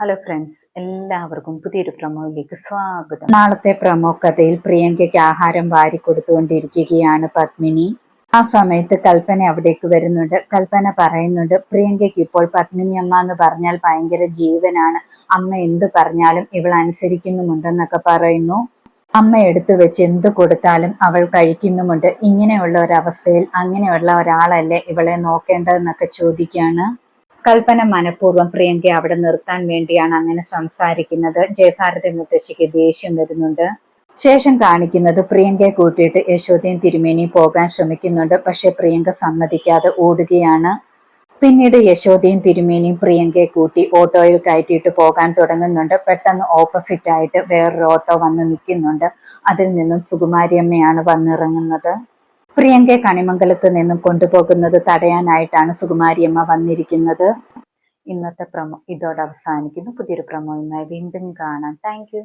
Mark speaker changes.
Speaker 1: Hello friends എല്ലാവർക്കും പുതിയൊരു പ്രമോയിലേക്ക് സ്വാഗതം. നാളത്തെ പ്രമോ കഥയിൽ പ്രിയങ്കയ്ക്ക് ആഹാരം വാരി കൊടുത്തുകൊണ്ടിരിക്കുകയാണ് പത്മിനി. ആ സമയത്ത് കൽപ്പന അവിടേക്ക് വരുന്നുണ്ട്. കൽപ്പന പറയുന്നുണ്ട് പ്രിയങ്കയ്ക്ക് ഇപ്പോൾ പത്മിനി അമ്മ എന്ന് പറഞ്ഞാൽ ഭയങ്കര ജീവനാണ്. അമ്മ എന്ത് പറഞ്ഞാലും ഇവൾ അനുസരിക്കുന്നുമുണ്ടെന്നൊക്കെ പറയുന്നു. അമ്മ എടുത്തു വെച്ച് എന്ത് കൊടുത്താലും അവൾ കഴിക്കുന്നുമുണ്ട്. ഇങ്ങനെയുള്ള ഒരവസ്ഥയിൽ അങ്ങനെയുള്ള ഒരാളല്ലേ ഇവളെ നോക്കേണ്ടതെന്നൊക്കെ ചോദിക്കാണ്. കൽപ്പന മനഃപൂർവം പ്രിയങ്കയെ അവിടെ നിർത്താൻ വേണ്ടിയാണ് അങ്ങനെ സംസാരിക്കുന്നത്. ജയഭാരതി മുത്തശ്ശിക്ക് ദേഷ്യം വരുന്നുണ്ട്. ശേഷം കാണിക്കുന്നത് പ്രിയങ്കയെ കൂട്ടിയിട്ട് യശോദയും തിരുമേനിയും പോകാൻ ശ്രമിക്കുന്നുണ്ട്. പക്ഷെ പ്രിയങ്ക സമ്മതിക്കാതെ ഓടുകയാണ്. പിന്നീട് യശോദയും തിരുമേനിയും പ്രിയങ്കയെ കൂട്ടി ഓട്ടോയിൽ കയറ്റിയിട്ട് പോകാൻ തുടങ്ങുന്നുണ്ട്. പെട്ടെന്ന് ഓപ്പോസിറ്റ് ആയിട്ട് വേറൊരു ഓട്ടോ വന്ന് നിൽക്കുന്നുണ്ട്. അതിൽ നിന്നും സുകുമാരിയമ്മയാണ് വന്നിറങ്ങുന്നത്. പ്രിയങ്കയെ കണിമംഗലത്ത് നിന്നും കൊണ്ടുപോകുന്നത് തടയാനായിട്ടാണ് സുകുമാരിയമ്മ വന്നിരിക്കുന്നത്. ഇന്നത്തെ പ്രമോ ഇതോടെ അവസാനിക്കുന്നു. പുതിയൊരു പ്രമോയുമായി വീണ്ടും കാണാം. താങ്ക്